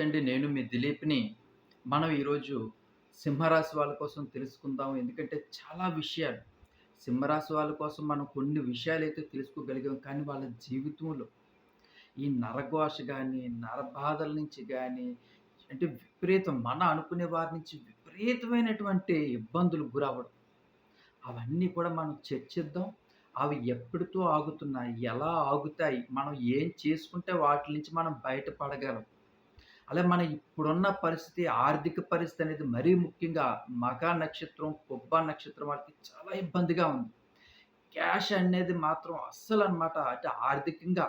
నమస్తే అండి నేను మీ దిలీప్ని మనం ఈరోజు సింహరాశి వాళ్ళ కోసం తెలుసుకుందాం ఎందుకంటే చాలా విషయాలు. సింహరాశి వాళ్ళ కోసం మనం కొన్ని విషయాలు అయితే తెలుసుకోగలిగాం. కానీ వాళ్ళ జీవితంలో ఈ నరఘోష కానీ నరబాధల నుంచి కానీ అంటే విపరీతం మన అనుకునే వారి నుంచి విపరీతమైనటువంటి ఇబ్బందులు గురవడం అవన్నీ కూడా మనం చర్చిద్దాం. అవి ఎప్పటితో ఆగుతున్నాయి? ఎలా ఆగుతాయి? మనం ఏం చేసుకుంటే వాటి నుంచి మనం బయటపడగలం? అలా మన ఇప్పుడున్న పరిస్థితి ఆర్థిక పరిస్థితి అనేది మరీ ముఖ్యంగా మగ నక్షత్రం కొబ్బ నక్షత్రం వాళ్ళకి చాలా ఇబ్బందిగా ఉంది. క్యాష్ అనేది మాత్రం అస్సలు అనమాట అంటే ఆర్థికంగా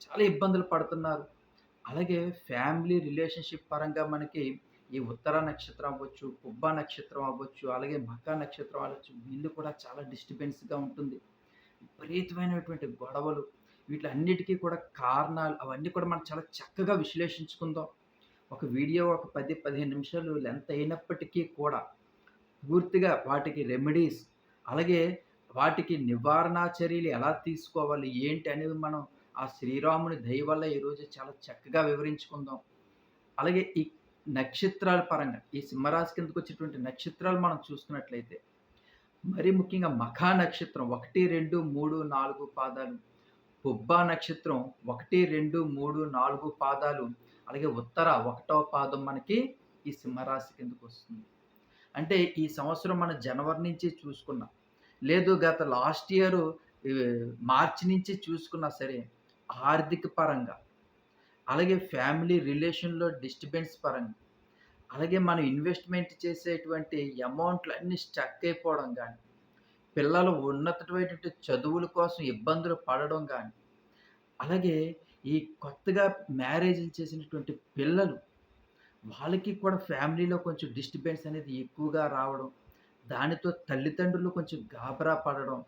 చాలా ఇబ్బందులు పడుతున్నారు. అలాగే ఫ్యామిలీ రిలేషన్షిప్ పరంగా మనకి ఈ ఉత్తర నక్షత్రం అవ్వచ్చు కుబ్బ నక్షత్రం అవ్వచ్చు అలాగే మక నక్షత్రం అవ్వచ్చు వీళ్ళు కూడా చాలా డిస్టర్బెన్స్గా ఉంటుంది. విపరీతమైనటువంటి గొడవలు వీటిలన్నిటికీ కూడా కారణాలు అవన్నీ కూడా మనం చాలా చక్కగా విశ్లేషించుకుందాం. ఒక వీడియో ఒక పది పదిహేను నిమిషాలు లెంత్ అయినప్పటికీ కూడా పూర్తిగా వాటికి రెమెడీస్ అలాగే వాటికి నివారణ చర్యలు ఎలా తీసుకోవాలి ఏంటి అనేది మనం ఆ శ్రీరాముని దయ వల్ల ఈరోజు చాలా చక్కగా వివరించుకుందాం. అలాగే ఈ నక్షత్రాల పరంగా ఈ సింహరాశి కిందకు వచ్చేటువంటి నక్షత్రాలు మనం చూసుకున్నట్లయితే మరి ముఖ్యంగా మఖా నక్షత్రం ఒకటి రెండు మూడు నాలుగు పాదాలు పుబ్బా నక్షత్రం ఒకటి రెండు మూడు నాలుగు పాదాలు అలాగే ఉత్తర ఒకటవ పాదం మనకి ఈ సింహరాశి కిందకు వస్తుంది. అంటే ఈ సంవత్సరం మన జనవరి నుంచి చూసుకున్నాం లేదు గత లాస్ట్ ఇయర్ మార్చి నుంచి చూసుకున్నా సరే ఆర్థిక పరంగా అలాగే ఫ్యామిలీ రిలేషన్లో డిస్టర్బెన్స్ పరంగా అలాగే మనం ఇన్వెస్ట్మెంట్ చేసేటువంటి అమౌంట్లు అన్నీ స్టక్ అయిపోవడం కానీ పిల్లలు ఉన్నతమైనటువంటి చదువుల కోసం ఇబ్బందులు పడడం కానీ అలాగే ఈ కొత్తగా మ్యారేజ్లు చేసినటువంటి పిల్లలు వాళ్ళకి కూడా ఫ్యామిలీలో కొంచెం డిస్టర్బెన్స్ అనేది ఎక్కువగా రావడం దానితో తల్లిదండ్రులు కొంచెం గాబరా పడడం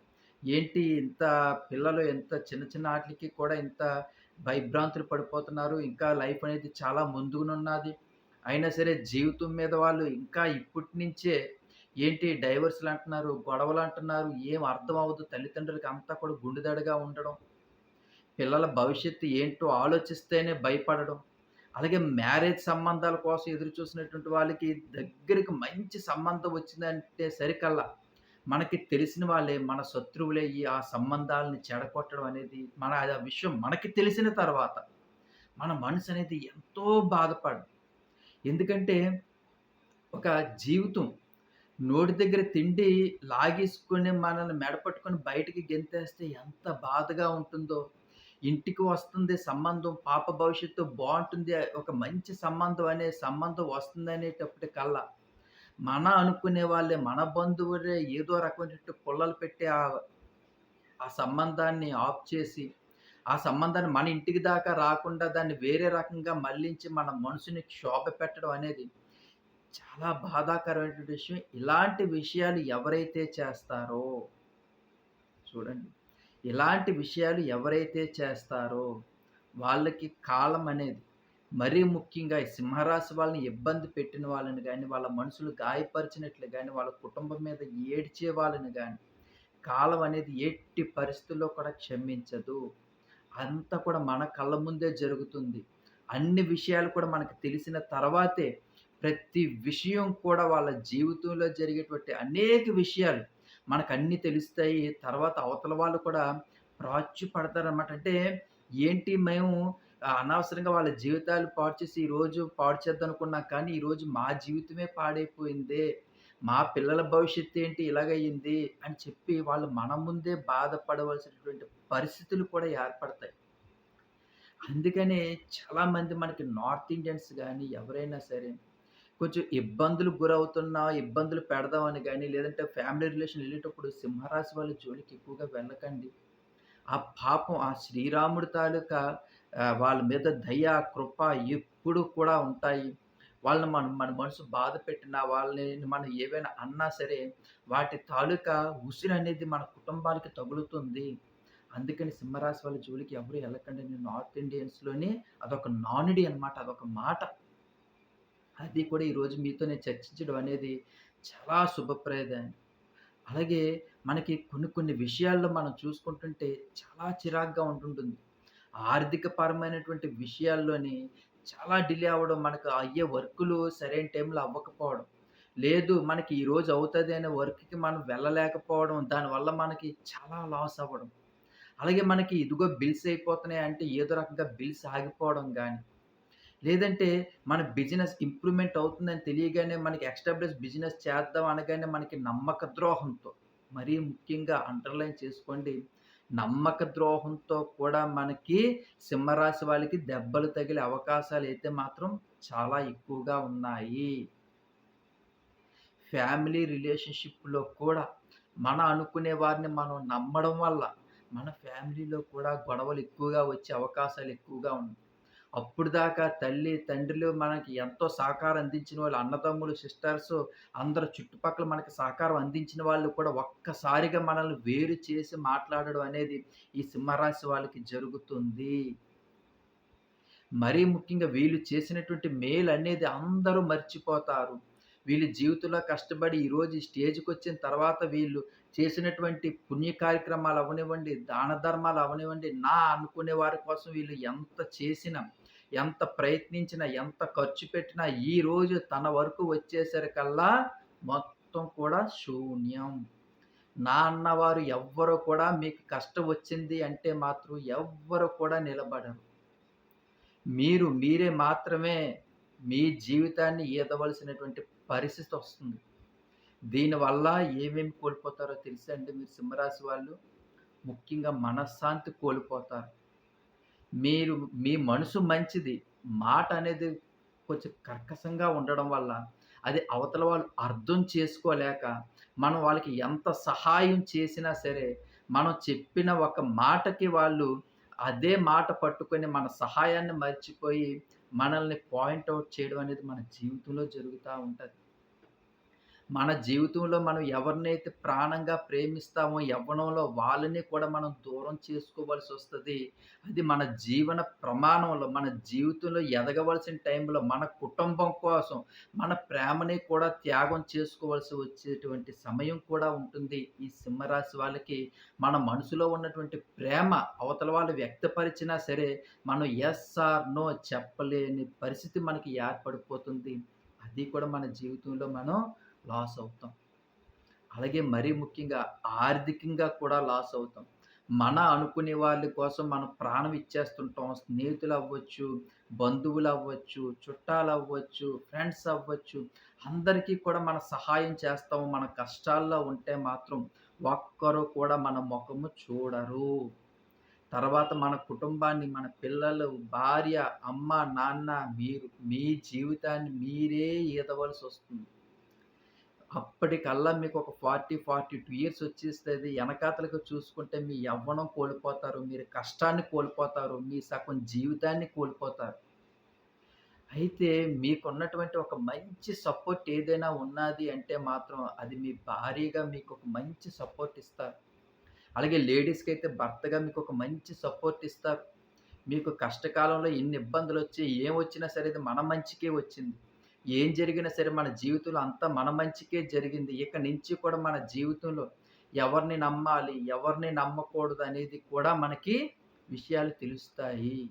ఏంటి ఇంత పిల్లలు ఎంత చిన్న చిన్న వాటికి కూడా ఇంత భయభ్రాంతులు పడిపోతున్నారు ఇంకా లైఫ్ అనేది చాలా ముందుకునున్నది అయినా సరే జీవితం మీద వాళ్ళు ఇంకా ఇప్పటి నుంచే ఏంటి డైవర్స్లు అంటున్నారు గొడవలు అంటున్నారు ఏం అర్థం అవ్వదు తల్లిదండ్రులకి అంతా కూడా గుండెదడగా ఉండడం. పిల్లల భవిష్యత్తు ఏంటో ఆలోచిస్తేనే భయపడడం. అలాగే మ్యారేజ్ సంబంధాల కోసం ఎదురు చూసినటువంటి వాళ్ళకి దగ్గరికి మంచి సంబంధం వచ్చిందంటే సరికల్లా. మనకి తెలిసిన వాళ్ళే మన శత్రువులే ఈ ఆ సంబంధాలని చెడగొట్టడం అనేది మన ఆ విషయం మనకి తెలిసిన తర్వాత మన మనసు అనేది ఎంతో బాధపడదు. ఎందుకంటే ఒక జీవితం నోటి దగ్గర తిండి లాగేసుకొని మనల్ని మెడపట్టుకొని బయటికి గెంతేస్తే ఎంత బాధగా ఉంటుందో ఇంటికి వస్తుంది సంబంధం పాప భవిష్యత్తు బాగుంటుంది ఒక మంచి సంబంధం అనే సంబంధం వస్తుంది అనేటప్పటికల్లా మన అనుకునే వాళ్ళే మన బంధువులే ఏదో రకమైనటువంటి పుల్లలు పెట్టి ఆ ఆ సంబంధాన్ని ఆఫ్ చేసి ఆ సంబంధాన్ని మన ఇంటికి దాకా రాకుండా దాన్ని వేరే రకంగా మళ్ళించి మన మనసుని క్షోభ పెట్టడం అనేది చాలా బాధాకరమైనటువంటి విషయం. ఇలాంటి విషయాలు ఎవరైతే చేస్తారో చూడండి. ఇలాంటి విషయాలు ఎవరైతే చేస్తారో వాళ్ళకి కాలం అనేది మరీ ముఖ్యంగా ఈ సింహరాశి వాళ్ళని ఇబ్బంది పెట్టిన వాళ్ళని కానీ వాళ్ళ మనసులు గాయపరిచినట్లు కానీ వాళ్ళ కుటుంబం మీద ఏడ్చే వాళ్ళని కానీ కాలం అనేది ఎట్టి పరిస్థితుల్లో కూడా క్షమించదు. అంతా కూడా మన కళ్ళ ముందే జరుగుతుంది. అన్ని విషయాలు కూడా మనకు తెలిసిన తర్వాతే ప్రతి విషయం కూడా వాళ్ళ జీవితంలో జరిగేటువంటి అనేక విషయాలు మనకు తెలుస్తాయి. తర్వాత అవతల వాళ్ళు కూడా ప్రాచ్యు పడతారనమాట అంటే ఏంటి మేము అనవసరంగా వాళ్ళ జీవితాలు పాడు చేసి ఈరోజు పాడు చేద్దాం అనుకున్నాం కానీ ఈరోజు మా జీవితమే పాడైపోయింది. మా పిల్లల భవిష్యత్తు ఏంటి ఇలాగయ్యింది అని చెప్పి వాళ్ళు మన ముందే బాధపడవలసినటువంటి పరిస్థితులు కూడా ఏర్పడతాయి. అందుకనే చాలామంది మనకి నార్త్ ఇండియన్స్ కానీ ఎవరైనా సరే కొంచెం ఇబ్బందులు గురవుతున్నా ఇబ్బందులు పెడదామని కానీ లేదంటే ఫ్యామిలీ రిలేషన్ వెళ్ళేటప్పుడు సింహరాశి వాళ్ళ జోలికి ఎక్కువగా వెళ్ళకండి. ఆ పాపం ఆ శ్రీరాముడి తాలూకా వాళ్ళ మీద దయ కృప ఎప్పుడు కూడా ఉంటాయి. వాళ్ళని మనం మన మనసు బాధ పెట్టినా వాళ్ళని మనం ఏవైనా అన్నా సరే వాటి తాలూకా ఉసిరి అనేది మన కుటుంబాలకి తగులుతుంది. అందుకని సింహరాశి వాళ్ళ జోలికి ఎవరు వెళ్ళకండి. నార్త్ ఇండియన్స్లోనే అదొక నానుడి అనమాట అదొక మాట. అది కూడా ఈరోజు మీతో నేను చర్చించడం అనేది చాలా శుభప్రదం అలాగే మనకి కొన్ని కొన్ని విషయాల్లో మనం చూసుకుంటుంటే చాలా చిరాగ్గా ఉంటుంటుంది ఆర్థిక పరమైనటువంటి విషయాల్లోని చాలా డిలే అవ్వడం, మనకు అయ్యే వర్కులు సరైన టైంలో అవ్వకపోవడం. లేదు మనకి ఈరోజు అవుతుంది అనే వర్క్‌కి మనం వెళ్ళలేకపోవడం, దానివల్ల మనకి చాలా లాస్ అవ్వడం. అలాగే మనకి ఇదిగో బిల్స్ అయిపోతున్నాయి అంటే ఏదో రకంగా బిల్స్ ఆగిపోవడం కానీ లేదంటే మన బిజినెస్ ఇంప్రూవ్‌మెంట్ అవుతుందని తెలియగానే మనకి ఎక్స్టాబ్లిష్ బిజినెస్ చేద్దాం అనగానే మనకి నమ్మక ద్రోహంతో, మరీ ముఖ్యంగా అండర్‌లైన్ చేసుకోండి. నమ్మక ద్రోహంతో కూడా మనకి సింహరాశి వాళ్ళకి దెబ్బలు తగిలే అవకాశాలు అయితే మాత్రం చాలా ఎక్కువగా ఉన్నాయి. ఫ్యామిలీ రిలేషన్‌షిప్‌లో కూడా మన అనుకునే వారిని మనం నమ్మడం వల్ల, మన ఫ్యామిలీలో కూడా గొడవలు ఎక్కువగా వచ్చే అవకాశాలు ఎక్కువగా ఉన్నాయి. అప్పుడు దాకా తల్లి, తండ్రులు మనకి ఎంతో సహకారం అందించిన వాళ్ళు, అన్నదమ్ములు, సిస్టర్స్ అందరు చుట్టుపక్కల మనకి సహకారం అందించిన వాళ్ళు కూడా ఒక్కసారిగా మనల్ని వేరు చేసి మాట్లాడడం అనేది ఈ సింహరాశి వాళ్ళకి జరుగుతుంది. మరీ ముఖ్యంగా వీళ్ళు చేసినటువంటి మేలు అనేది అందరూ మర్చిపోతారు. వీళ్ళు జీవితంలో కష్టపడి ఈరోజు ఈ స్టేజ్‌కొచ్చిన తర్వాత వీళ్ళు చేసినటువంటి పుణ్య కార్యక్రమాలు అవనివ్వండి దాన ధర్మాలు అవనివ్వండి నా అనుకునే వారి కోసం వీళ్ళు ఎంత చేసినా, ఎంత ప్రయత్నించినా, ఎంత ఖర్చు పెట్టినా ఈరోజు తన వరకు వచ్చేసరికల్లా మొత్తం కూడా శూన్యం. నా అన్నవారు ఎవ్వరు కూడా మీకు కష్టం వచ్చింది అంటే మాత్రం ఎవ్వరు కూడా నిలబడరు. మీరు మీరే మాత్రమే మీ జీవితాన్ని ఈదవలసినటువంటి పరిస్థితి వస్తుంది దీనివల్ల ఏమేమి కోల్పోతారో తెలుసా అండి మీరు సింహరాశి వాళ్ళు? ముఖ్యంగా మనశ్శాంతి కోల్పోతారు. మీరు మీ మనసు మంచిది. మాట అనేది కొంచెం కర్కశంగా ఉండడం వల్ల, అది అవతల వాళ్ళు అర్థం చేసుకోలేక, మనం వాళ్ళకి ఎంత సహాయం చేసినా సరే, మనం చెప్పిన ఒక మాటకి వాళ్ళు అదే మాట పట్టుకొని మన సహాయాన్ని మర్చిపోయి, మనల్ని పాయింట్ చేయడం అనేది మన జీవితంలో జరుగుతూ ఉంటుంది మన జీవితంలో మనం ఎవరినైతే ప్రాణంగా ప్రేమిస్తామో యవ్వనంలో వాళ్ళని కూడా మనం దూరం చేసుకోవాల్సొస్తది. అది మన జీవన ప్రమాణంలో, మన జీవితంలో ఎదగవలసిన టైంలో, మన కుటుంబం కోసం, మన ప్రేమని కూడా త్యాగం చేసుకోవాల్సి వచ్చేటువంటి సమయం కూడా ఉంటుంది. ఈ సింహరాశి వాళ్ళకి మన మనసులో ఉన్నటువంటి ప్రేమ అవతల వాళ్ళు వ్యక్తపరిచినా సరే, మనం ఎస్ ఆర్ నో చెప్పలేని పరిస్థితి మనకి ఏర్పడిపోతుంది. అది కూడా మన జీవితంలో మనం లాస్ అవుతాం. అలాగే మరీ ముఖ్యంగా ఆర్థికంగా కూడా లాస్ అవుతాం. మన అనుకునే వాళ్ళ కోసం మనం ప్రాణం ఇచ్చేస్తుంటాం. స్నేహితులు అవ్వచ్చు బంధువులు అవ్వచ్చు చుట్టాలు అవ్వచ్చు ఫ్రెండ్స్ అవ్వచ్చు. అందరికీ కూడా మన సహాయం చేస్తాము. మన కష్టాల్లో ఉంటే మాత్రం ఒక్కరు కూడా మన ముఖము చూడరు. తర్వాత మన కుటుంబాన్ని, మన పిల్లలు, భార్య, అమ్మ, నాన్న, మీరు మీ జీవితాన్ని మీరే ఈదవలసి వస్తుంది అప్పటికల్లా మీకు ఒక ఫార్టీ ఫార్టీ టూ ఇయర్స్ వచ్చేస్తుంది వెనకాతలకు చూసుకుంటే మీ యవ్వనం కోల్పోతారు. మీరు కష్టాన్ని కోల్పోతారు. మీ సగం జీవితాన్ని కోల్పోతారు. అయితే మీకున్నటువంటి ఒక మంచి సపోర్ట్ ఏదైనా ఉన్నాది అంటే మాత్రం అది మీ భారీగా మీకు ఒక మంచి సపోర్ట్ ఇస్తారు. అలాగే లేడీస్కి అయితే భర్తగా మీకు ఒక మంచి సపోర్ట్ ఇస్తారు. మీకు కష్టకాలంలో ఎన్ని ఇబ్బందులు వచ్చి ఏం వచ్చినా సరే ఇది మన మంచికే వచ్చింది. ఏం జరిగినా సరే మన జీవితంలో అంతా మన మంచికే జరిగింది. ఇక నుంచి కూడా మన జీవితంలో ఎవరిని నమ్మాలి, ఎవరిని నమ్మకూడదు అనేది కూడా మనకి విషయాలు తెలుస్తాయి.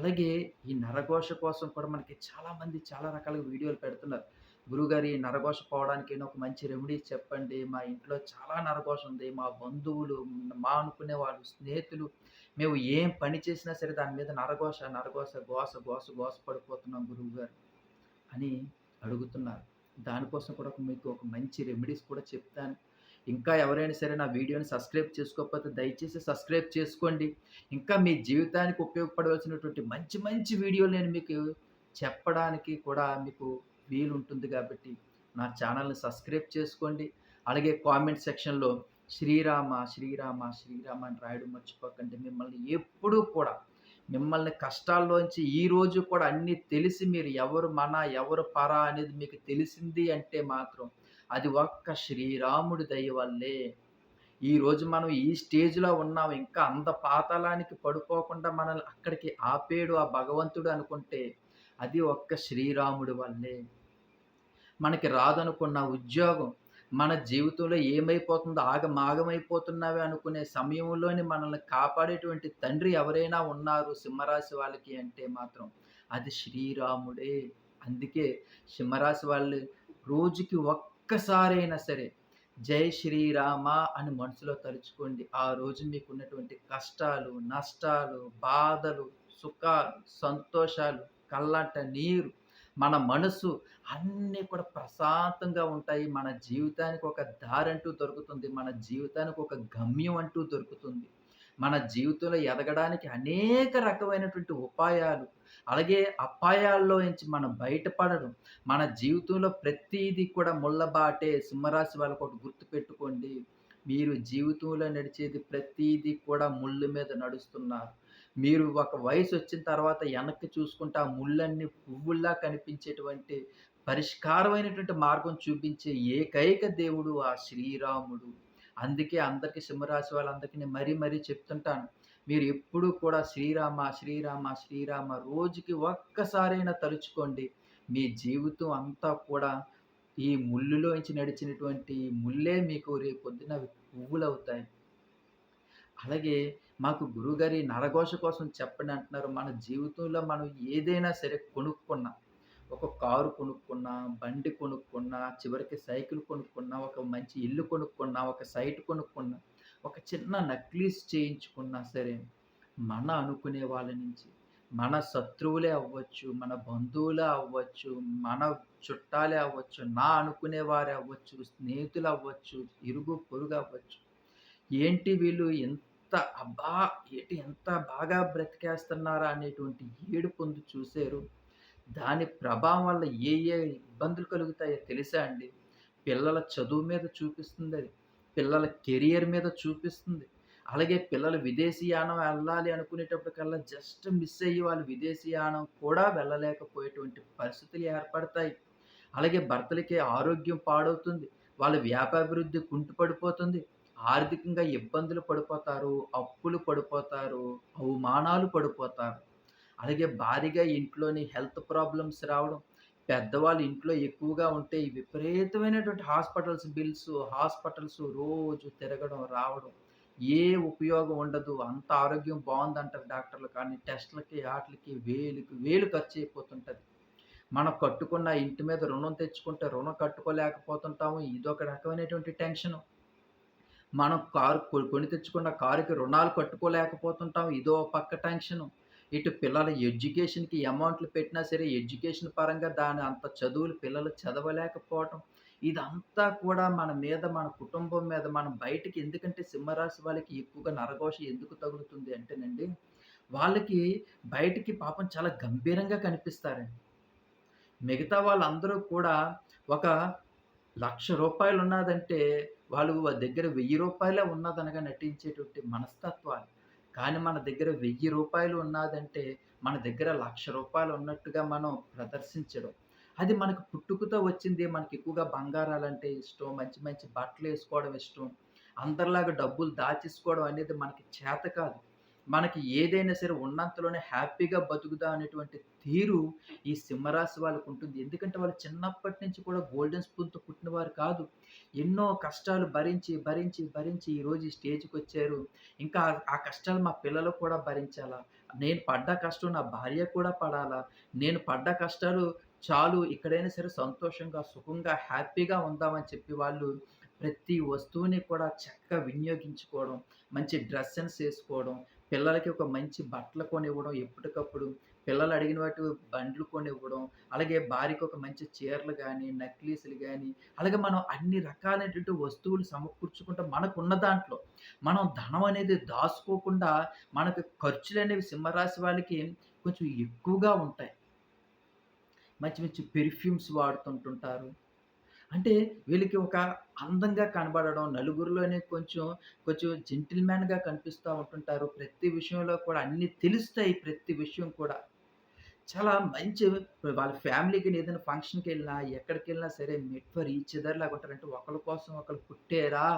అలాగే ఈ నరఘోష కోసం కూడా మనకి చాలామంది చాలా రకాలుగా వీడియోలు పెడుతున్నారు. గురుగారి ఈ నరఘోష పోవడానికి ఒక మంచి రెమెడీ చెప్పండి. మా ఇంట్లో చాలా నరఘోష ఉంది. మా బంధువులు, మా అనుకునే వాళ్ళు, స్నేహితులు మేము ఏం పని చేసినా సరే దాని మీద నరఘోష, నరఘోష, గోస గోస గోస పడిపోతున్నాం గురువుగారు అని అడుగుతున్నారు. దానికోసం కూడా మీకు ఒక మంచి రెమెడీస్ కూడా చెప్తాను. ఇంకా ఎవరైనా సరే నా వీడియోని సబ్స్క్రైబ్ చేసుకోకపోతే దయచేసి సబ్స్క్రైబ్ చేసుకోండి. ఇంకా మీ జీవితానికి ఉపయోగపడవలసినటువంటి మంచి మంచి వీడియోలు నేను మీకు చెప్పడానికి కూడా మీకు వీలు ఉంటుంది కాబట్టి నా ఛానల్‌ని సబ్స్క్రైబ్ చేసుకోండి. అలాగే కామెంట్ సెక్షన్‌లో శ్రీరామ, శ్రీరామ, శ్రీరామ అని రాయడం మర్చిపోకండి. మిమ్మల్ని ఎప్పుడూ కూడా మిమ్మల్ని కష్టాల్లోంచి ఈరోజు కూడా అన్నీ తెలిసి మీరు ఎవరు మన, ఎవరు పర అనేది మీకు తెలిసింది అంటే మాత్రం అది ఒక్క శ్రీరాముడి దయ వల్లే. ఈరోజు మనం ఈ స్టేజ్‌లో ఉన్నాం. ఇంకా అంత పాతాళానికి పడిపోకుండా మనల్ని అక్కడికి ఆపేడు ఆ భగవంతుడు అనుకుంటే అది ఒక్క శ్రీరాముడి వల్లే. మనకి రాదనుకున్న ఉద్యోగం, మన జీవితంలో ఏమైపోతుందో ఆగమాగమైపోతున్నావే అనుకునే సమయంలోనే మనల్ని కాపాడేటువంటి తండ్రి ఎవరైనా ఉన్నారు సింహరాశి వాళ్ళకి అంటే మాత్రం అది శ్రీరాముడే. అందుకే సింహరాశి వాళ్ళు రోజుకి ఒక్కసారైనా సరే జై శ్రీరామ అని మనసులో తలుచుకోండి. ఆ రోజు మీకున్నటువంటి కష్టాలు, నష్టాలు, బాధలు, సుఖాలు, సంతోషాలు, కళ్ళంట నీరు, మన మనసు అన్నీ కూడా ప్రశాంతంగా ఉంటాయి. మన జీవితానికి ఒక దారంటూ దొరుకుతుంది. మన జీవితానికి ఒక గమ్యం అంటూ దొరుకుతుంది. మన జీవితంలో ఎదగడానికి అనేక రకమైనటువంటి ఉపాయాలు, అలాగే అపాయాల్లో నుంచి మనం బయటపడడం, మన జీవితంలో ప్రతీది కూడా ముళ్ళబాటే. సింహరాశి వాళ్ళకొకటి గుర్తుపెట్టుకోండి. మీరు జీవితంలో నడిచేది ప్రతీది కూడా ముళ్ళు మీద నడుస్తున్నారు. మీరు ఒక వయసు వచ్చిన తర్వాత వెనక్కి చూసుకుంటే ఆ ముళ్ళన్నీ పువ్వుల్లా కనిపించేటువంటి పరిష్కారమైనటువంటి మార్గం చూపించే ఏకైక దేవుడు ఆ శ్రీరాముడు. అందుకే అందరికి సింహరాశి వాళ్ళందరికీ నేను మరీ మరీ చెప్తుంటాను. మీరు ఎప్పుడూ కూడా శ్రీరామ, శ్రీరామ, శ్రీరామ రోజుకి ఒక్కసారైనా తలుచుకోండి. మీ జీవితం అంతా కూడా ఈ ముళ్ళులోంచి నడిచినటువంటి ముల్లే మీకు రేపొద్దున పువ్వులు పువ్వులవుతాయి. అలాగే మాకు గురువుగారు నరఘోష కోసం చెప్పండి అంటున్నారు. మన జీవితంలో మనం ఏదైనా సరే కొనుక్కున్నా, ఒక కారు కొనుక్కున్నా, బండి కొనుక్కున్నా, చివరికి సైకిల్ కొనుక్కున్నా, ఒక మంచి ఇల్లు కొనుక్కున్నా, ఒక సైట్ కొనుక్కున్నా, ఒక చిన్న నక్లీస్ చేయించుకున్నా సరే, మన అనుకునే వాళ్ళ నుంచి, మన శత్రువులే అవ్వచ్చు, మన బంధువులే అవ్వచ్చు, మన చుట్టాలే అవ్వచ్చు, నా అనుకునే వారే అవ్వచ్చు, స్నేహితులు అవ్వచ్చు, ఇరుగు పొరుగు అవ్వచ్చు. ఏంటి వీళ్ళు ఎంత అబ్బా! ఏటి ఎంత బాగా బ్రతికేస్తున్నారా అనేటువంటి ఏడు పొందు చూశారు దాని ప్రభావం వల్ల ఏ ఏ ఇబ్బందులు కలుగుతాయో తెలుసా అండి? పిల్లల చదువు మీద చూపిస్తుంది అది పిల్లల కెరియర్ మీద చూపిస్తుంది. అలాగే పిల్లలు విదేశీయానం వెళ్ళాలి అనుకునేటప్పటికల్లా జస్ట్ మిస్ అయ్యి వాళ్ళు విదేశీయానం కూడా వెళ్ళలేకపోయేటువంటి పరిస్థితులు ఏర్పడతాయి. అలాగే భర్తలకి ఆరోగ్యం పాడవుతుంది. వాళ్ళ వ్యాపారాభివృద్ధి కుంటుపడిపోతుంది. ఆర్థికంగా ఇబ్బందులు పడిపోతారు. అప్పులు పడిపోతారు. అవమానాలు పడిపోతారు. అలాగే భారీగా ఇంట్లోని హెల్త్ ప్రాబ్లమ్స్ రావడం. పెద్దవాళ్ళు ఇంట్లో ఎక్కువగా ఉంటే విపరీతమైనటువంటి హాస్పిటల్స్ బిల్స్, హాస్పిటల్స్ రోజు తిరగడం, రావడం. ఏ ఉపయోగం ఉండదు. అంత ఆరోగ్యం బాగుందంటారు డాక్టర్లు. కానీ టెస్ట్‌లకి ఆటలకి వేలుకి వేలు ఖర్చయిపోతుంటది. మనం కట్టుకున్న ఇంటి మీద రుణం తెచ్చుకుంటే రుణం కట్టుకోలేకపోతుంటాము. ఇదొక రకమైనటువంటి టెన్షను. మనం కారు కొ కొని తెచ్చుకున్న కారుకి రుణాలు కట్టుకోలేకపోతుంటాం. ఇదో పక్క టెన్షన్ ఇటు పిల్లల ఎడ్యుకేషన్‌కి అమౌంట్‌లు పెట్టినా సరే, ఎడ్యుకేషన్ పరంగా దాని అంత చదువులు పిల్లలు చదవలేకపోవటం. ఇదంతా కూడా మన మీద, మన కుటుంబం మీద మనం బయటికి ఎందుకంటే సింహరాశి వాళ్ళకి ఎక్కువగా నరఘోష ఎందుకు తగులుతుంది అంటేనండి, వాళ్ళకి బయటికి పాపం చాలా గంభీరంగా కనిపిస్తారండి. మిగతా వాళ్ళందరూ కూడా ఒక లక్ష రూపాయలు ఉన్నాదంటే, వాళ్ళు వాళ్ళ దగ్గర వెయ్యి రూపాయలే ఉన్నదనగా నటించేటువంటి మనస్తత్వాలు. కానీ మన దగ్గర వెయ్యి రూపాయలు ఉన్నాదంటే, మన దగ్గర లక్ష రూపాయలు ఉన్నట్టుగా మనం ప్రదర్శించడం. అది మనకు పుట్టుకతో వచ్చింది. మనకి ఎక్కువగా బంగారాలంటే ఇష్టం. మంచి మంచి బట్టలు వేసుకోవడం ఇష్టం. అందరిలాగా డబ్బులు దాచేసుకోవడం అనేది మనకి చేత కాదు. మనకి ఏదైనా సరే ఉన్నంతలోనే హ్యాపీగా బతుకుదా అనేటువంటి తీరు ఈ సింహరాశి వాళ్ళకుంటుంది. ఎందుకంటే వాళ్ళు చిన్నప్పటి నుంచి కూడా గోల్డెన్ స్పూన్‌తో పుట్టినవారు కాదు. ఎన్నో కష్టాలు భరించి, భరించి, భరించి ఈరోజు ఈ స్టేజ్‌కొచ్చారు. ఇంకా ఆ కష్టాలు మా పిల్లలు కూడా భరించాలా? నేను పడ్డ కష్టం నా భార్య కూడా పడాలా? నేను పడ్డ కష్టాలు చాలు ఇక్కడైనా సరే సంతోషంగా, సుఖంగా, హ్యాపీగా ఉందామని చెప్పి వాళ్ళు ప్రతి వస్తువుని కూడా చక్కగా వినియోగించుకోవడం, మంచి డ్రెస్ సెన్స్ పిల్లలకి ఒక మంచి బట్టలు కొనివ్వడం ఎప్పటికప్పుడు, పిల్లలు అడిగిన వాటి బండ్లు కొనివ్వడం, అలాగే భార్యకి ఒక మంచి చీరలు కానీ నక్లీసులు కానీ అలాగే మనం అన్ని రకాలైనటువంటి వస్తువులు సమకూర్చుకుంటే మనకున్న దాంట్లో, మనం ధనం అనేది దాచుకోకుండా మనకు ఖర్చులనేవి సింహరాశి వాళ్ళకి కొంచెం ఎక్కువగా ఉంటాయి. మంచి మంచి పెర్ఫ్యూమ్స్ వాడుతుంటుంటారు. అంటే వీళ్ళకి ఒక అందంగా కనబడడం, నలుగురిలోనే కొంచెం, కొంచెం జెంటిల్‌మ్యాన్‌గా కనిపిస్తూ ఉంటుంటారు. ప్రతి విషయంలో కూడా అన్నీ తెలుస్తాయి ప్రతి విషయం కూడా. చాలా మంచి వాళ్ళ ఫ్యామిలీకి ఏదైనా ఫంక్షన్కి వెళ్ళినా ఎక్కడికెళ్ళినా సరే మెట్ ఫర్ ఈచ్ అదర్ లాగా ఉంటారు. ఒకళ్ళ కోసం ఒకళ్ళు పుట్టారా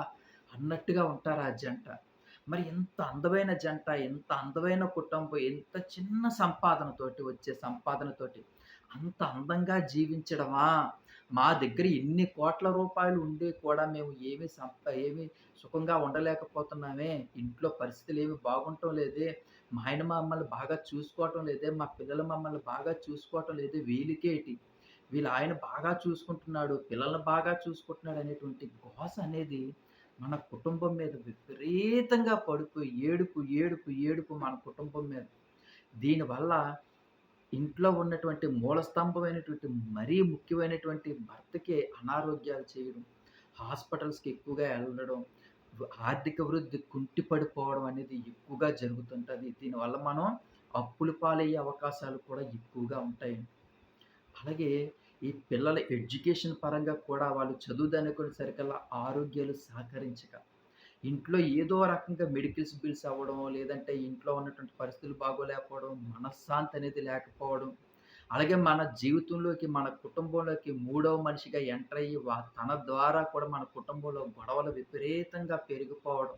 అన్నట్టుగా ఉంటారు ఆ జంట. మరి ఎంత అందమైన జంట, ఎంత అందమైన కుటుంబం, ఎంత చిన్న సంపాదనతోటి వచ్చే సంపాదనతోటి అంత అందంగా జీవించడమా? మా దగ్గర ఎన్ని కోట్ల రూపాయలు ఉండి కూడా మేము ఏమి సంప ఏమి సుఖంగా ఉండలేకపోతున్నామే. ఇంట్లో పరిస్థితులు ఏమి బాగుంటం లేదే. మా ఆయన మమ్మల్ని బాగా చూసుకోవటం లేదే, మా పిల్లలు మమ్మల్ని బాగా చూసుకోవటం లేదే, వీళ్ళకేటి వీళ్ళు ఆయన బాగా చూసుకుంటున్నాడు, పిల్లల్ని బాగా చూసుకుంటున్నాడు అనేటువంటి గోస అనేది మన కుటుంబం మీద విపరీతంగా పడిపోయి ఏడుపు, ఏడుపు, ఏడుపు మన కుటుంబం మీద. దీనివల్ల ఇంట్లో ఉన్నటువంటి మూలస్తంభమైనటువంటి మరీ ముఖ్యమైనటువంటి భర్తకే అనారోగ్యాలు చేయడం, హాస్పిటల్స్‌కి ఎక్కువగా వెళ్ళడం ఆర్థిక వృద్ధి కుంటిపడిపోవడం అనేది ఎక్కువగా జరుగుతుంటుంది దీనివల్ల మనం అప్పుల పాలయ్యే అవకాశాలు కూడా ఎక్కువగా ఉంటాయి. అలాగే ఈ పిల్లల ఎడ్యుకేషన్ పరంగా కూడా వాళ్ళు చదువుదనుకునేసరికల్లా ఆరోగ్యాలు సహకరించక, ఇంట్లో ఏదో రకంగా మెడికల్స్ బిల్స్ అవ్వడం, లేదంటే ఇంట్లో ఉన్నటువంటి పరిస్థితులు బాగోలేకపోవడం, మనశ్శాంతి అనేది లేకపోవడం, అలాగే మన జీవితంలోకి, మన కుటుంబంలోకి మూడవ మనిషిగా ఎంటర్ అయ్యి తన ద్వారా కూడా మన కుటుంబంలో గొడవలు విపరీతంగా పెరిగిపోవడం.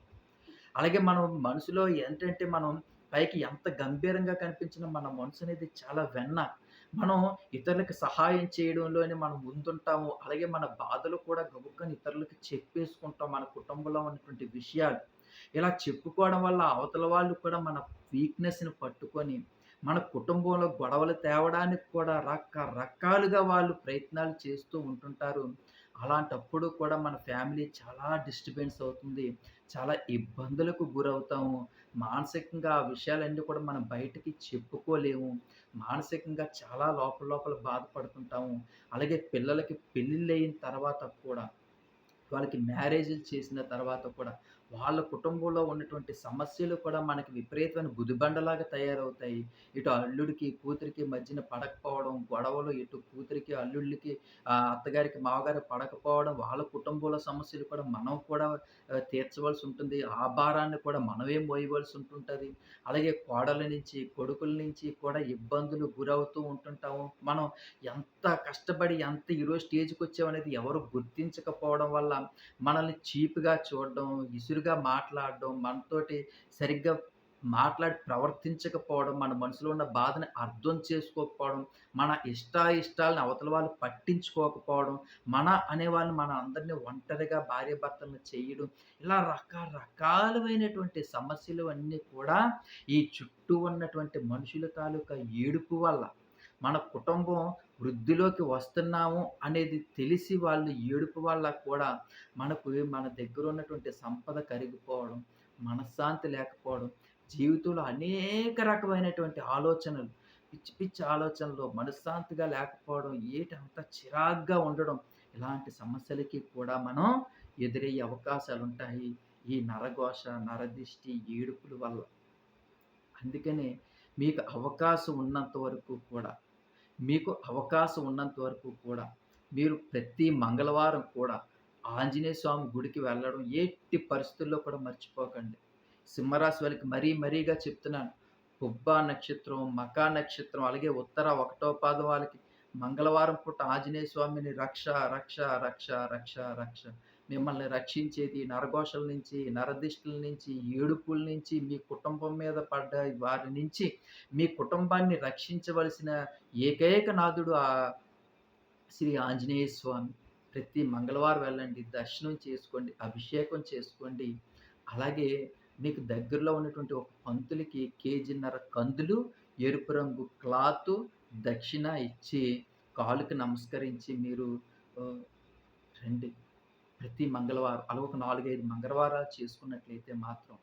అలాగే మనం మనసులో ఏంటంటే మనం పైకి ఎంత గంభీరంగా కనిపించినా మన మనసు అనేది చాలా వెన్న. మనం ఇతరులకి సహాయం చేయడంలోనే మనం ముందుంటాము. అలాగే మన బాధలు కూడా గబుక్కని ఇతరులకి చెప్పేసుకుంటాం. మన కుటుంబంలో ఉన్నటువంటి విషయాలు. ఇలా చెప్పుకోవడం వల్ల అవతల వాళ్ళు కూడా మన వీక్‌నెస్‌ని పట్టుకొని, మన కుటుంబంలో గొడవలు తేవడానికి కూడా రకరకాలుగా వాళ్ళు ప్రయత్నాలు చేస్తూ ఉంటుంటారు. అలాంటప్పుడు కూడా మన ఫ్యామిలీ చాలా డిస్టర్బెన్స్ అవుతుంది. చాలా ఇబ్బందులకు గురవుతాము. మానసికంగా ఆ విషయాలన్నీ కూడా మనం బయటకి చెప్పుకోలేము. మానసికంగా చాలా లోపల లోపల బాధపడుతుంటాము. అలాగే పిల్లలకి పెళ్ళిళ్ళయిన తర్వాత కూడా వాళ్ళకి మ్యారేజ్‌లు చేసిన తర్వాత కూడా, వాళ్ళ కుటుంబంలో ఉన్నటువంటి సమస్యలు కూడా మనకి విపరీతమైన గుదిబండలాగా తయారవుతాయి. ఇటు అల్లుడికి, కూతురికి మధ్యన పడకపోవడం, గొడవలు ఇటు కూతురికి, అల్లుళ్ళకి అత్తగారికి, మావగారికి పడకపోవడం, వాళ్ళ కుటుంబంలో సమస్యలు కూడా మనం కూడా తీర్చవలసి ఉంటుంది. ఆ భారాన్ని కూడా మనమే మోయవలసి ఉంటుంటుంది అలాగే కోడల నుంచి, కొడుకుల నుంచి కూడా ఇబ్బందులు గురవుతూ ఉంటుంటాము. మనం ఎంత కష్టపడి ఎంత ఈరోజు స్టేజ్కి వచ్చామనేది ఎవరు గుర్తించకపోవడం వల్ల మనల్ని చీప్‌గా చూడడం, ఎదురుగా మాట్లాడడం, మనతోటి సరిగ్గా మాట్లాడి ప్రవర్తించకపోవడం, మన మనసులో ఉన్న బాధని అర్థం చేసుకోకపోవడం, మన ఇష్టాయిష్టాలను అవతల వాళ్ళు పట్టించుకోకపోవడం, మన అనేవాళ్ళని మన అందరిని ఒంటరిగా భార్యాభర్తలను చేయడం, ఇలా రకరకాలమైనటువంటి సమస్యలు అన్నీ కూడా ఈ చుట్టూ ఉన్నటువంటి మనుషుల తాలూకా ఏడుపు వల్ల మన కుటుంబం వృద్ధిలోకి వస్తున్నాము అనేది తెలిసి వాళ్ళు ఏడుపు వల్ల కూడా మనకు మన దగ్గర ఉన్నటువంటి సంపద కరిగిపోవడం, మనశ్శాంతి లేకపోవడం, జీవితంలో అనేక రకమైనటువంటి ఆలోచనలు, పిచ్చి పిచ్చి ఆలోచనలు, మనశ్శాంతిగా లేకపోవడం, ఏటంతా చిరాగ్గా ఉండడం, ఇలాంటి సమస్యలకి కూడా మనం ఎదురయ్యే అవకాశాలుంటాయి. ఈ నరఘోష, నరదిష్టి, ఏడుపుల వల్ల. అందుకనే మీకు అవకాశం ఉన్నంత వరకు కూడా మీకు అవకాశం ఉన్నంత వరకు కూడా మీరు ప్రతి మంగళవారం కూడా ఆంజనేయ స్వామి గుడికి వెళ్ళడం ఎట్టి పరిస్థితుల్లో కూడా మర్చిపోకండి. సింహరాశి వాళ్ళకి మరీ మరీగా చెప్తున్నాను. పుబ్బ నక్షత్రం, మకా నక్షత్రం, అలాగే ఉత్తర ఒకటో పాదం వాళ్ళకి మంగళవారం పూట ఆంజనేయ స్వామిని రక్ష, రక్ష, రక్ష, రక్ష, రక్ష మిమ్మల్ని రక్షించేది నరఘోషల నుంచి, నరదిష్టుల నుంచి, ఏడుపుల నుంచి, మీ కుటుంబం మీద పడ్డ వారి నుంచి, మీ కుటుంబాన్ని రక్షించవలసిన ఏకైక నాథుడు ఆ శ్రీ ఆంజనేయ స్వామి. ప్రతి మంగళవారం వెళ్ళండి. దర్శనం చేసుకోండి. అభిషేకం చేసుకోండి. అలాగే మీకు దగ్గరలో ఉన్నటువంటి ఒక పంతులకి కేజీన్నర కందులు, ఎరుపు రంగు క్లాత్ దక్షిణ ఇచ్చి కాలుకి నమస్కరించి మీరు రండి. ప్రతి మంగళవారం అలా ఒక 4, 5 మంగళవారాలు చేసుకున్నట్లయితే మాత్రం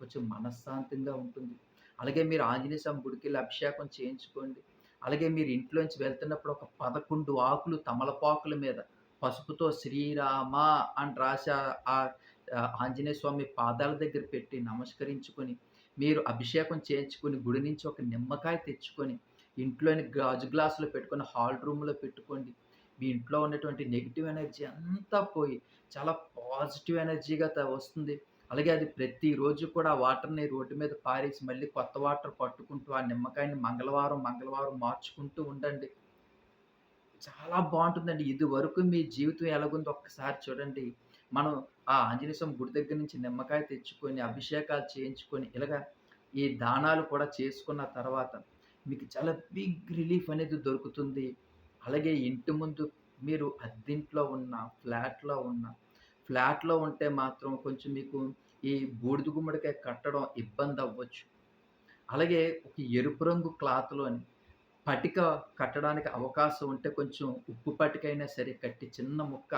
కొంచెం మనశ్శాంతంగా ఉంటుంది. అలాగే మీరు ఆంజనేయ స్వామి గుడికెళ్ళి అభిషేకం చేయించుకోండి. అలాగే మీరు ఇంట్లోంచి వెళ్తున్నప్పుడు ఒక 11 ఆకులు తమలపాకుల మీద పసుపుతో శ్రీరామ అని రాసి ఆ ఆంజనేయ స్వామి పాదాల దగ్గర పెట్టి నమస్కరించుకొని, మీరు అభిషేకం చేయించుకొని, గుడి నుంచి ఒక నిమ్మకాయ తెచ్చుకొని, ఇంట్లోని గాజు గ్లాసులో పెట్టుకొని హాల్ రూమ్‌లో పెట్టుకోండి. మీ ఇంట్లో ఉన్నటువంటి నెగిటివ్ ఎనర్జీ అంతా పోయి చాలా పాజిటివ్ ఎనర్జీగా వస్తుంది. అలాగే అది ప్రతిరోజు కూడా ఆ వాటర్‌ని రోడ్డు మీద పారేసి మళ్ళీ కొత్త వాటర్ పట్టుకుంటూ ఆ నిమ్మకాయని మంగళవారం, మంగళవారం మార్చుకుంటూ ఉండండి. చాలా బావుంటుందండి. ఇదివరకు మీ జీవితం ఎలాగుందో ఒక్కసారి చూడండి. మనం ఆ ఆంజనేయ స్వామి గుడి దగ్గర నుంచి నిమ్మకాయ తెచ్చుకొని, అభిషేకాలు చేయించుకొని, ఇలాగా ఈ దానాలు కూడా చేసుకున్న తర్వాత మీకు చాలా బిగ్ రిలీఫ్ అనేది దొరుకుతుంది. అలాగే ఇంటి ముందు మీరు అద్దింట్లో ఉన్న, ఫ్లాట్‌లో ఉన్న, ఫ్లాట్‌లో ఉంటే మాత్రం కొంచెం మీకు ఈ బూడిద గుమ్మడికాయ కట్టడం ఇబ్బంది అవ్వచ్చు అలాగే ఒక ఎరుపు రంగు క్లాత్‌లోని పటిక కట్టడానికి అవకాశం ఉంటే కొంచెం ఉప్పు పటికైనా సరే కట్టి చిన్న ముక్క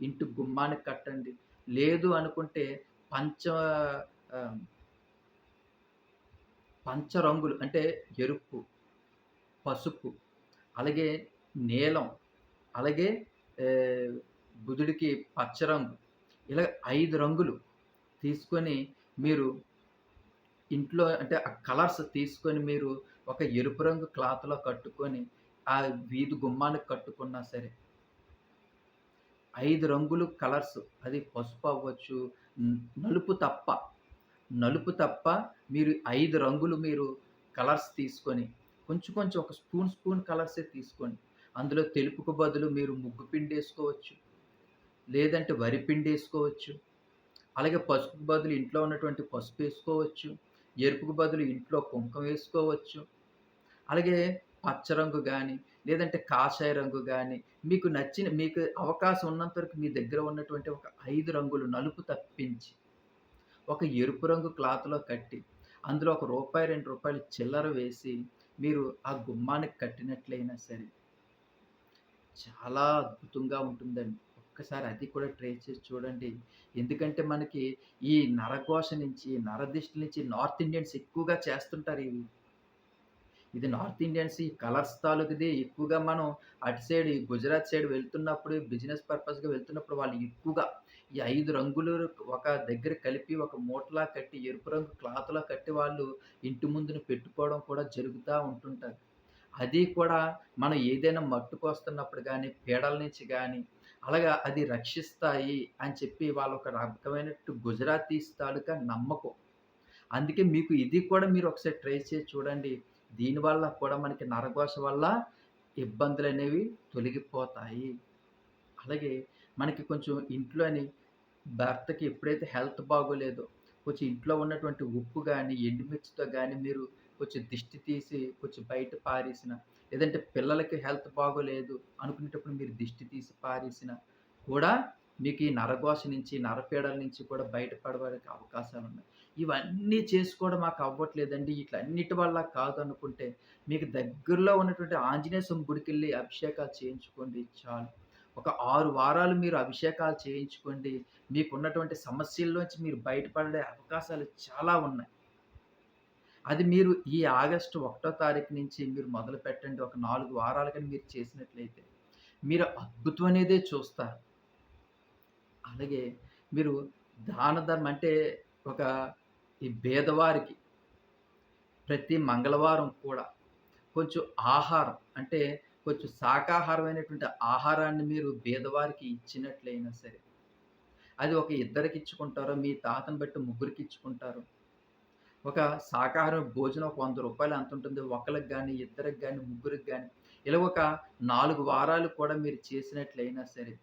ఇంటి గుమ్మానికి కట్టండి. లేదు అనుకుంటే పంచ పంచ రంగులు అంటే ఎరుపు, పసుపు, అలాగే నీలం, అలాగే బుధుడికి పచ్చ రంగు ఇలా ఐదు రంగులు తీసుకొని మీరు ఇంట్లో అంటే ఆ కలర్స్ తీసుకొని మీరు ఒక ఎరుపు రంగు క్లాత్‌లో కట్టుకొని ఆ వీధి గుమ్మానికి కట్టుకున్నా సరే ఐదు రంగులు కలర్స్ అది పసుపు అవ్వచ్చు, నలుపు తప్ప, నలుపు తప్ప మీరు ఐదు రంగులు మీరు కలర్స్ తీసుకొని కొంచెం కొంచెం ఒక స్పూన్ స్పూన్ కలర్సే తీసుకోండి. అందులో తెలుపుకు బదులు మీరు ముగ్గు పిండి వేసుకోవచ్చు లేదంటే వరి పిండి వేసుకోవచ్చు అలాగే పసుపుకు బదులు ఇంట్లో ఉన్నటువంటి పసుపు వేసుకోవచ్చు ఎరుపుకు బదులు ఇంట్లో కుంకం వేసుకోవచ్చు. అలాగే పచ్చ రంగు కానీ లేదంటే కాషాయ రంగు కానీ మీకు నచ్చిన మీకు అవకాశం ఉన్నంత వరకు మీ దగ్గర ఉన్నటువంటి ఒక ఐదు రంగులు నలుపు తప్పించి, ఒక ఎరుపు రంగు క్లాత్‌లో కట్టి, అందులో ఒక రూపాయి, రెండు రూపాయలు చిల్లర వేసి, మీరు ఆ గుమ్మానికి కట్టినట్లయినా సరే చాలా అద్భుతంగా ఉంటుందండి. ఒక్కసారి అది కూడా ట్రై చేసి చూడండి. ఎందుకంటే మనకి ఈ నరఘోష నుంచి, నరదిష్టి నుంచి నార్త్ ఇండియన్స్ ఎక్కువగా చేస్తుంటారు ఇవి. ఇది నార్త్ ఇండియన్స్ ఈ కలర్స్ తాలూకుది ఎక్కువగా మనం అటు సైడ్ ఈ గుజరాత్ సైడ్ వెళ్తున్నప్పుడు బిజినెస్ పర్పస్‌గా వెళ్తున్నప్పుడు వాళ్ళు ఎక్కువగా ఈ ఐదు రంగులు ఒక దగ్గర కలిపి ఒక మూటలా కట్టి ఎరుపు రంగు క్లాత్‌లో కట్టి వాళ్ళు ఇంటి ముందున పెట్టుకోవడం కూడా జరుగుతూ ఉంటుంటారు అది కూడా మనం ఏదైనా మట్టుకొస్తున్నప్పుడు కానీ పీడల నుంచి కానీ అలాగా అది రక్షిస్తాయి అని చెప్పి వాళ్ళ ఒక రకమైనట్టు గుజరాతీ తాలూకా నమ్మకం. అందుకే మీకు ఇది కూడా మీరు ఒకసారి ట్రై చేసి చూడండి. దీనివల్ల కూడా మనకి నరఘోష వల్ల ఇబ్బందులు అనేవి తొలగిపోతాయి. అలాగే మనకి కొంచెం ఇంట్లోని భర్తకి ఎప్పుడైతే హెల్త్ బాగోలేదో, కొంచెం ఇంట్లో ఉన్నటువంటి ఉప్పు కానీ ఎండుమిర్చితో కానీ మీరు కొంచెం దిష్టి తీసి కొంచెం బయట పారేసిన లేదంటే పిల్లలకి హెల్త్ బాగోలేదు అనుకునేటప్పుడు మీరు దిష్టి తీసి పారేసిన కూడా మీకు ఈ నరఘోష నుంచి, నరపీడల నుంచి కూడా బయటపడడానికి అవకాశాలున్నాయి. ఇవన్నీ చేసుకోవడం మాకు అవ్వట్లేదండి. ఈట్లన్నిటి వల్ల కాదు అనుకుంటే, మీకు దగ్గరలో ఉన్నటువంటి ఆంజనేయ స్వామి గుడికెళ్ళి అభిషేకాలు చేయించుకోండి చాలు. ఒక ఆరు వారాలు మీరు అభిషేకాలు చేయించుకోండి. మీకున్నటువంటి సమస్యల్లోంచి మీరు బయటపడే అవకాశాలు చాలా ఉన్నాయి. అది మీరు ఈ ఆగస్టు ఒకటో తారీఖు నుంచి మీరు మొదలు పెట్టండి ఒక నాలుగు వారాలు కానీ మీరు చేసినట్లయితే, మీరు అద్భుతం అనేదే చూస్తారు. అలాగే మీరు దాన ధర్మం అంటే ఒక ఈ భేదవారికి ప్రతి మంగళవారం కూడా కొంచెం ఆహారం అంటే కొంచెం శాకాహారమైనటువంటి ఆహారాన్ని మీరు భేదవారికి ఇచ్చినట్లయినా సరే, అది ఒక ఇద్దరికి ఇచ్చుకుంటారో, మీ తాతను బట్టి ముగ్గురికి ఇచ్చుకుంటారు. ఒక శాకాహారం భోజనం ఒక రూ. 100 ఎంతుంటుంది. ఒకళ్ళకి గాని, ఇద్దరికి కానీ ముగ్గురికి కానీ ఇలా ఒక నాలుగు వారాలు కూడా మీరు చేసినట్లయినా సరే,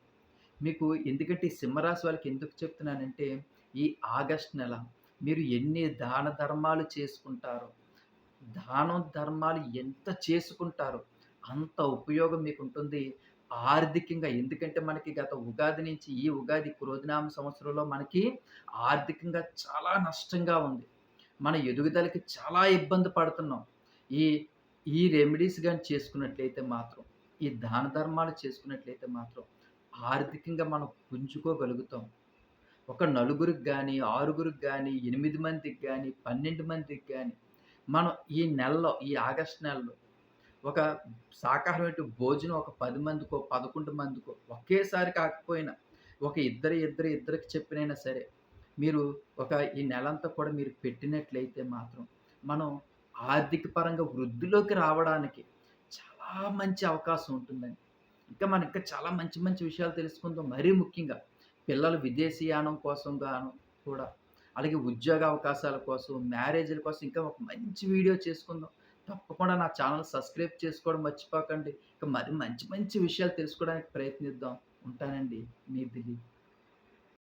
మీకు ఎందుకంటే ఈ సింహరాశి వాళ్ళకి ఎందుకు చెప్తున్నానంటే, ఈ ఆగస్ట్ నెల మీరు ఎన్ని దాన ధర్మాలు చేసుకుంటారో, దానం ధర్మాలు ఎంత చేసుకుంటారో అంత ఉపయోగం మీకు ఉంటుంది ఆర్థికంగా ఎందుకంటే మనకి గత ఉగాది నుంచి ఈ ఉగాది క్రోధనామ సంవత్సరంలో మనకి ఆర్థికంగా చాలా నష్టంగా ఉంది. మన ఎదుగుదలకి చాలా ఇబ్బంది పడుతున్నాం. ఈ ఈ రెమెడీస్ కానీ చేసుకున్నట్లయితే మాత్రం, ఈ దాన ధర్మాలు చేసుకున్నట్లయితే మాత్రం ఆర్థికంగా మనం పుంజుకోగలుగుతాం. ఒక నలుగురికి కానీ ఆరుగురికి కానీ ఎనిమిది మందికి కానీ పన్నెండు మందికి కానీ మనం ఈ నెలలో ఈ ఆగస్ట్ నెలలో ఒక శాకాహారమైన భోజనం ఒక పది మందికో, 11 మందికో ఒకేసారి కాకపోయినా ఒక ఇద్దరు, ఇద్దరు, ఇద్దరికి చెప్పినైనా సరే, మీరు ఒక ఈ నెలంతా కూడా మీరు పెట్టినట్లయితే మాత్రం, మనం ఆర్థిక పరంగా వృద్ధిలోకి రావడానికి చాలా మంచి అవకాశం ఉంటుందండి. ఇంకా మనం ఇంకా చాలా మంచి మంచి విషయాలు తెలుసుకుందాం. మరీ ముఖ్యంగా పిల్లలు విదేశీయానం కోసం గాను కూడా, అలాగే ఉద్యోగ అవకాశాల కోసం, మ్యారేజ్‌ల కోసం ఇంకా ఒక మంచి వీడియో చేసుకుందాం. తప్పకుండా నా ఛానల్ సబ్స్క్రైబ్ చేసుకోవడం మర్చిపోకండి. ఇంకా మరి మంచి మంచి విషయాలు తెలుసుకోవడానికి ప్రయత్నిద్దాం. ఉంటానండి. మీ దిలీప్.